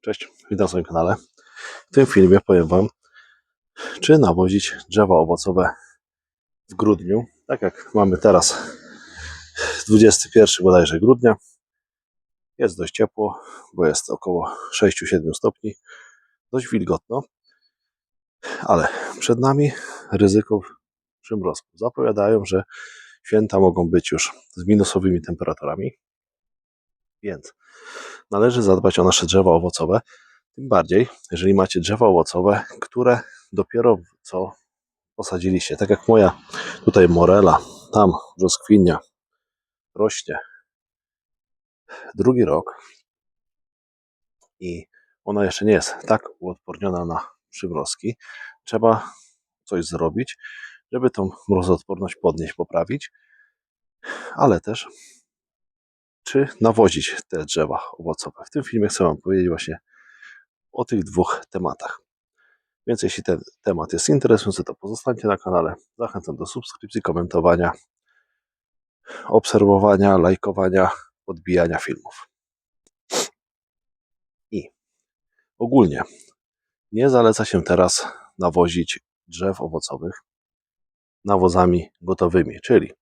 Cześć, witam na swoim kanale. W tym filmie powiem Wam, czy nawozić drzewa owocowe w grudniu, tak jak mamy teraz 21 bodajże grudnia. Jest dość ciepło, bo jest około 6-7 stopni, dość wilgotno, ale przed nami ryzyko przymrozku. Zapowiadają, że święta mogą być już z minusowymi temperaturami, więc należy zadbać o nasze drzewa owocowe, tym bardziej, jeżeli macie drzewa owocowe, które dopiero co posadziliście. Tak jak moja tutaj morela, tam brzoskwinia rośnie drugi rok i ona jeszcze nie jest tak uodporniona na przymrozki. Trzeba coś zrobić, żeby tą mrozoodporność podnieść, poprawić, ale też czy nawozić te drzewa owocowe. W tym filmie chcę Wam powiedzieć właśnie o tych dwóch tematach. Więc jeśli ten temat jest interesujący, to pozostańcie na kanale. Zachęcam do subskrypcji, komentowania, obserwowania, lajkowania, podbijania filmów. I ogólnie nie zaleca się teraz nawozić drzew owocowych nawozami gotowymi, czyli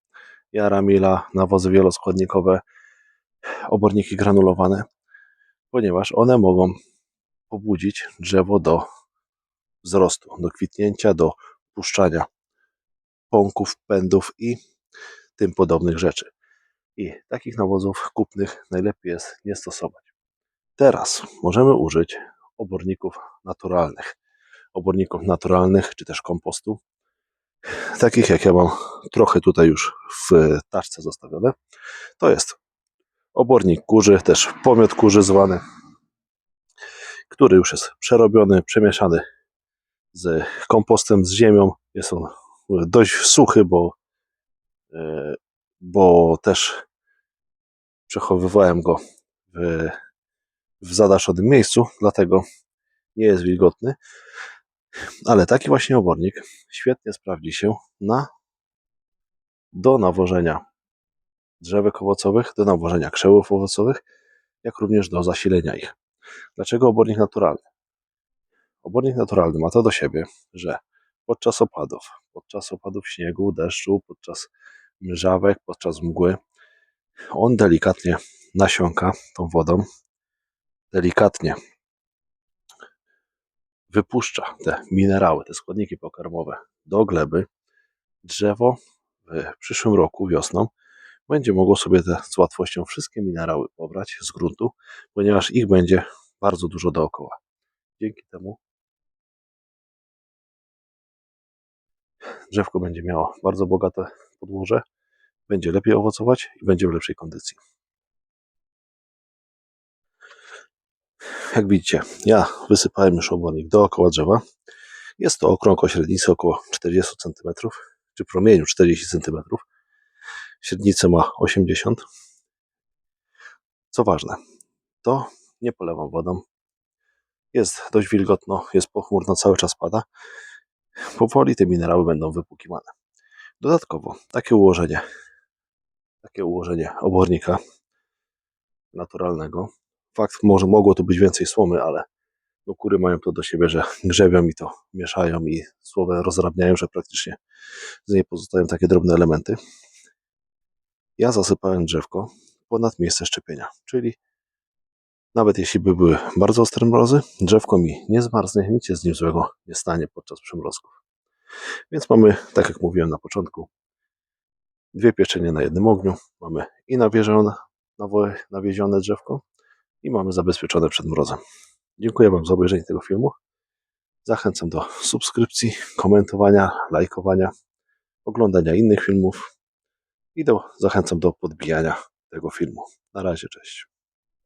jaramila, nawozy wieloskładnikowe, oborniki granulowane, ponieważ one mogą pobudzić drzewo do wzrostu, do kwitnięcia, do puszczania pąków, pędów i tym podobnych rzeczy. I takich nawozów kupnych najlepiej jest nie stosować. Teraz możemy użyć oborników naturalnych. Oborników naturalnych, czy też kompostu. Takich jak ja mam trochę tutaj już w taczce zostawione. To jest obornik kurzy, też pomiot kurzy zwany, który już jest przerobiony, przemieszany z kompostem, z ziemią. Jest on dość suchy, bo, e, bo też przechowywałem go w, w zadaszonym miejscu, dlatego nie jest wilgotny. Ale taki właśnie obornik świetnie sprawdzi się na do nawożenia drzewek owocowych, do nawożenia krzewów owocowych, jak również do zasilenia ich. Dlaczego obornik naturalny? Obornik naturalny ma to do siebie, że podczas opadów, podczas opadów śniegu, deszczu, podczas mrzawek, podczas mgły, on delikatnie nasiąka tą wodą, delikatnie wypuszcza te minerały, te składniki pokarmowe do gleby. Drzewo w przyszłym roku, wiosną, będzie mogło sobie te, z łatwością wszystkie minerały pobrać z gruntu, ponieważ ich będzie bardzo dużo dookoła. Dzięki temu drzewko będzie miało bardzo bogate podłoże, będzie lepiej owocować i będzie w lepszej kondycji. Jak widzicie, ja wysypałem już obornik dookoła drzewa. Jest to okrąg o średnicy około 40 cm, czy promieniu 40 cm. Średnicę ma 80 Co ważne, to nie polewam wodą. Jest dość wilgotno, jest pochmurno, cały czas pada. Powoli te minerały będą wypłukiwane. Dodatkowo takie ułożenie, takie ułożenie obornika naturalnego. Fakt, może mogło tu być więcej słomy, ale no kury mają to do siebie, że grzebią i to mieszają i słowę rozrabniają, że praktycznie z niej pozostają takie drobne elementy. Ja zasypałem drzewko ponad miejsce szczepienia, czyli nawet jeśli by były bardzo ostre mrozy, drzewko mi nie zmarznie, nic się z nim złego nie stanie podczas przymrozków. Więc mamy, tak jak mówiłem na początku, dwie pieczenie na jednym ogniu. Mamy i nawiezione, nawiezione drzewko i mamy zabezpieczone przed mrozem. Dziękuję Wam za obejrzenie tego filmu. Zachęcam do subskrypcji, komentowania, lajkowania, oglądania innych filmów i do, zachęcam do podbijania tego filmu. Na razie, cześć.